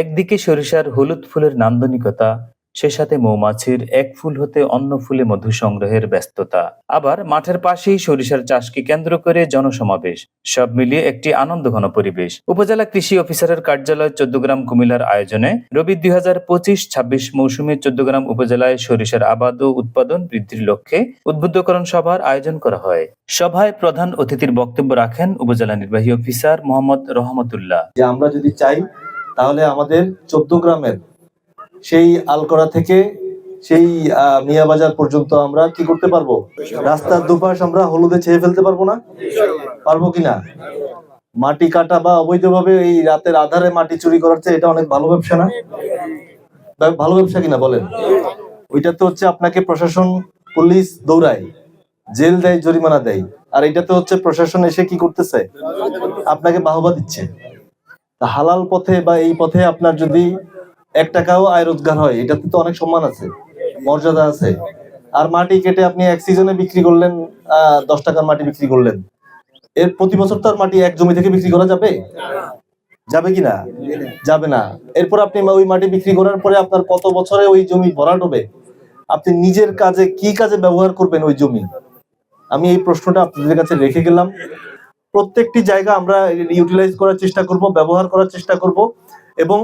একদিকে সরিষার হলুদ ফুলের নান্দনিকতা, সে সাথে মৌমাছির এক ফুল হতে অন্য ফুলে মধু সংগ্রহের ব্যস্ততা। আবার মাঠের পাশেই সরিষার চাষকে কেন্দ্র করে জনসমাবেশ, সব মিলিয়ে একটি আনন্দঘন পরিবেশ। উপজেলা কৃষি অফিসারের কার্যালয় চোদ্দগ্রাম কুমিল্লার আয়োজনে রবি দুই হাজার পঁচিশ ছাব্বিশ মৌসুমে চোদ্দগ্রাম উপজেলায় সরিষার আবাদ ও উৎপাদন বৃদ্ধির লক্ষ্যে উদ্বুদ্ধকরণ সভার আয়োজন করা হয়। সভায় প্রধান অতিথির বক্তব্য রাখেন উপজেলা নির্বাহী অফিসার মোহাম্মদ রহমতুল্লাহ। আমরা যদি চাই তাহলে আমাদের চোদ্দ গ্রামের সেই আলকরা থেকে সেই মিয়াবাজার পর্যন্ত আমরা কি করতে পারব? রাস্তার দুপাশ আমরা হলুদে ছেয়ে ফেলতে পারব না? পারব কিনা মাটি কাটা বা অবৈধভাবে এই রাতের আধারে মাটি চুরি করার চেয়ে এটা অনেক ভালো ব্যবসা না? ভালো ব্যবসা কিনা বলেন? ওইটা তো হচ্ছে আপনাকে প্রশাসন, পুলিশ দৌড়ায়, জেল দেয়, জরিমানা দেয়। আর এটা তো হচ্ছে প্রশাসন এসে কি করতেছে? আপনাকে বাহবা দিচ্ছে। হালাল পথে বা এই পথে আপনার যদি এক টাকাও আয় রোজগার হয়, এটাতে তো অনেক সম্মান আছে, মর্যাদা আছে। আর মাটি কেটে আপনি এক সিজনে বিক্রি করলেন দশ টাকার মাটি বিক্রি করলেন। এর প্রতি বছর তো মাটি এক জমি থেকে বিক্রি করা যাবে? যাবে কি না? যাবে না। এরপর আপনি ওই মাটি বিক্রি করার পরে আপনার কত বছরে ওই জমি ভরাট হবে? আপনি নিজের কাজে কি কাজে ব্যবহার করবেন ওই জমি? আমি এই প্রশ্নটা আপনাদের কাছে রেখে গেলাম। প্রত্যেকটি জায়গা আমরা ইউটিলাইজ করার চেষ্টা করব ব্যবহার করার চেষ্টা করব এবং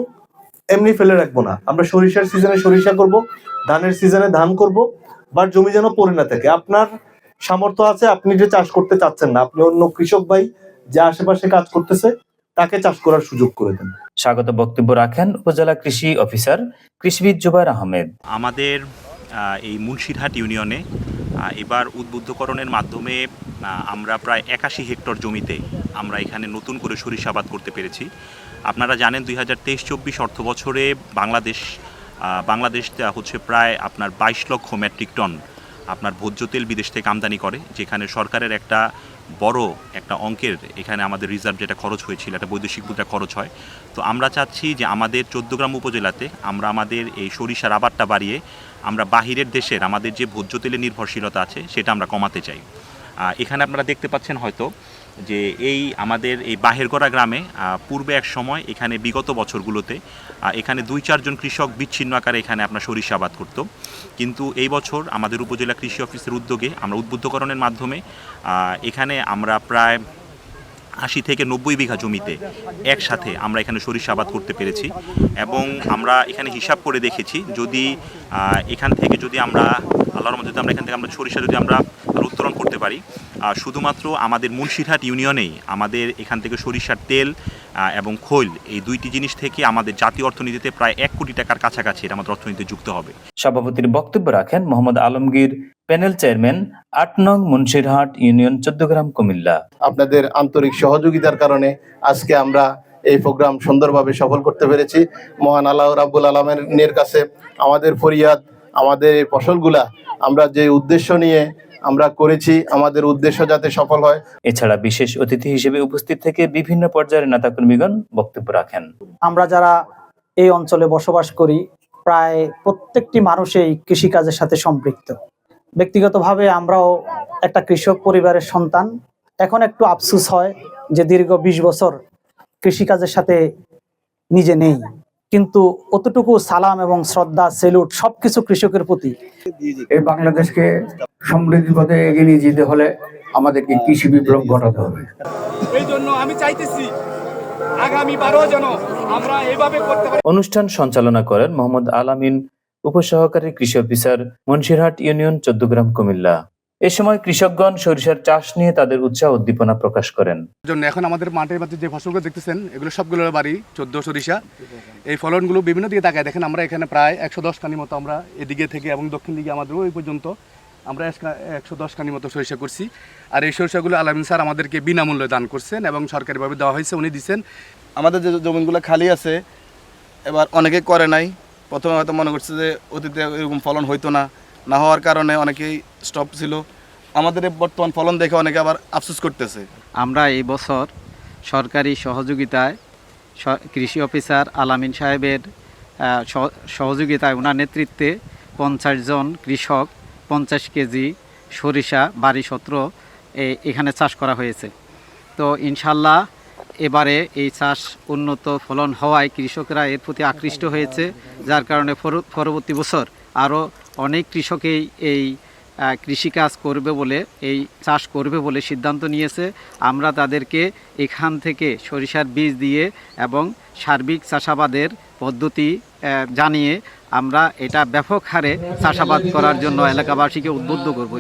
এমনি ফেলে রাখব না। আমরা সরিষার সিজনে সরিষা করব ধানের সিজনে ধান করব বা জমি যেন পড়ে না থাকে। আপনার সামর্থ্য আছে আপনি যে চাষ করতে চাচ্ছেন না আপনি অন্য কৃষক ভাই যে আশেপাশে কাজ করতেছে তাকে চাষ করার সুযোগ করে দেন। স্বাগত বক্তব্য রাখেন উপজেলা কৃষি অফিসার কৃষিবিদ জুবাইর আহমেদ। আমাদের এই মুন্সিরহাট ইউনিয়নে এবার উদ্বুদ্ধকরণের মাধ্যমে আমরা প্রায় একাশি হেক্টর জমিতে আমরা এখানে নতুন করে সরিষাবাদ করতে পেরেছি। আপনারা জানেন দুই হাজার তেইশ চব্বিশ অর্থ বছরে বাংলাদেশ বাংলাদেশ হচ্ছে প্রায় আপনার বাইশ লক্ষ মেট্রিক টন আপনার ভোজ্য তেল বিদেশ থেকে আমদানি করে, যেখানে সরকারের একটা বড় একটা অঙ্কের এখানে আমাদের রিজার্ভ যেটা খরচ হয়েছিল, একটা বৈদেশিক মুদ্রা খরচ হয়। তো আমরা চাচ্ছি যে আমাদের চোদ্দগ্রাম উপজেলাতে আমরা আমাদের এই সরিষা রাবারটা বাড়িয়ে আমরা বাহিরের দেশের আমাদের যে ভোজ্য তেলের নির্ভরশীলতা আছে সেটা আমরা কমাতে চাই। এখানে আপনারা দেখতে পাচ্ছেন হয়তো যে এই আমাদের এই বাহেরগড়া গ্রামে পূর্বে এক সময় এখানে বিগত বছরগুলোতে এখানে দুই চারজন কৃষক বিচ্ছিন্ন আকারে এখানে আপনার সরিষা আবাদ করত। কিন্তু এই বছর আমাদের উপজেলা কৃষি অফিসের উদ্যোগে আমরা উদ্বুদ্ধকরণের মাধ্যমে এখানে আমরা প্রায় আশি থেকে নব্বই বিঘা জমিতে একসাথে আমরা এখানে সরিষা আবাদ করতে পেরেছি এবং আমরা এখানে হিসাব করে দেখেছি যদি এখান থেকে যদি আমরা, আল্লাহর মধ্যে আমরা এখান থেকে আমরা সরিষা যদি আমরা করতে পারি। শুধুমাত্র আমাদের মুন্সিরহাট ইউনিয়নেই আমাদের এখান থেকে সরিষার তেল এবং খৈল এই দুইটি জিনিস থেকে আমাদের জাতীয় অর্থনীতিতে প্রায় এক কোটি টাকার কাছাকাছি এটা আমাদের অর্থনীতিতে যুক্ত হবে। সভাপতির বক্তব্য রাখেন মোহাম্মদ আলমগীর প্যানেল চেয়ারম্যান আট নং মুন্সিরহাট ইউনিয়ন চোদ্দগ্রাম কুমিল্লা। আপনাদের আন্তরিক সহযোগিতার কারণে আজকে আমরা এই প্রোগ্রাম সুন্দরভাবে সফল করতে পেরেছি। মহান আল্লাহ রাব্বুল আলমের কাছে আমাদের ফরিয়াদ আমাদের এই ফসলগুলা আমরা যে উদ্দেশ্য নিয়ে আমরা করেছি আমাদের উদ্দেশ্য যাতে সফল হয়। এছাড়া বিশেষ অতিথি হিসেবে উপস্থিত থেকে বিভিন্ন পর্যায়ের নেতাকর্মীগণ বক্তব্য রাখেন। আমরা যারা এই অঞ্চলে বসবাস করি প্রায় প্রত্যেকটি মানুষই কৃষিকাজের সাথে সম্পৃক্ত। ব্যক্তিগতভাবে আমরাও একটা কৃষক পরিবারের সন্তান। এখন একটু আফসুস হয় যে দীর্ঘ বিশ বছর কৃষিকাজের সাথে নিজে নেই। কিন্তু অতটুকু সালাম এবং শ্রদ্ধা সেলুট সবকিছু কৃষকের প্রতি। এই বাংলাদেশকে সমৃদ্ধি পথে এগিয়ে নিয়ে যেতে হলে আমাদেরকে কৃষি বিপ্লব ঘটাতে হবে। এই জন্য আমি চাইতেছি আগামী বারো যেন আমরা এইভাবে করতে পারি। অনুষ্ঠান সঞ্চালনা করেন মোহাম্মদ আলামিন উপসহকারী কৃষি অফিসার মুন্সিরহাট ইউনিয়ন চোদ্দগ্রাম কুমিল্লা। এ সময় কৃষকগণ সরিষার চাষ নিয়ে তাদের উৎসাহ উদ্দীপনা প্রকাশ করেন। জন্য এখন আমাদের মাঠের মধ্যে যে ফসলগুলো দেখতেছেন এগুলো সবগুলো বাড়ি চোদ্দ সরিষা। এই ফলনগুলো বিভিন্ন দিকে তাকায়। দেখেন আমরা এখানে প্রায় একশো দশ কানি মতো আমরা এদিকে থেকে এবং দক্ষিণ দিকে আমাদের ওই পর্যন্ত আমরা একশো দশ কানি মতো সরিষা করছি। আর এই সরিষাগুলো আলামিন স্যার আমাদেরকে বিনামূল্যে দান করছেন এবং সরকারিভাবে দেওয়া হয়েছে, উনি দিচ্ছেন আমাদের যে জমিগুলো খালি আছে, এবার অনেকে করে নাই। প্রথমে হয়তো মনে করছে যে অতীতে এরকম ফলন হইতো না না হওয়ার কারণে অনেকেই স্টপ ছিল। আমাদের বর্তমান ফলন দেখে অনেকে আবার আফসোস করতেছে। আমরা এই বছর সরকারি সহযোগিতায় কৃষি অফিসার আলামিন সাহেবের সহযোগিতায় ওনার নেতৃত্বে পঞ্চাশ জন কৃষক পঞ্চাশ কেজি সরিষা বাড়ি সত্র এখানে চাষ করা হয়েছে। তো ইনশাল্লাহ এবারে এই চাষ উন্নত ফলন হওয়ায় কৃষকরা এর প্রতি আকৃষ্ট হয়েছে, যার কারণে পরবর্তী বছর আরও অনেক কৃষকেই এই কৃষিকাজ করবে বলে, এই চাষ করবে বলে সিদ্ধান্ত নিয়েছে। আমরা তাদেরকে এখান থেকে সরিষার বীজ দিয়ে এবং সার্বিক চাষাবাদের পদ্ধতি জানিয়ে আমরা এটা ব্যাপক হারে চাষাবাদ করার জন্য এলাকাবাসীকে উদ্বুদ্ধ করব।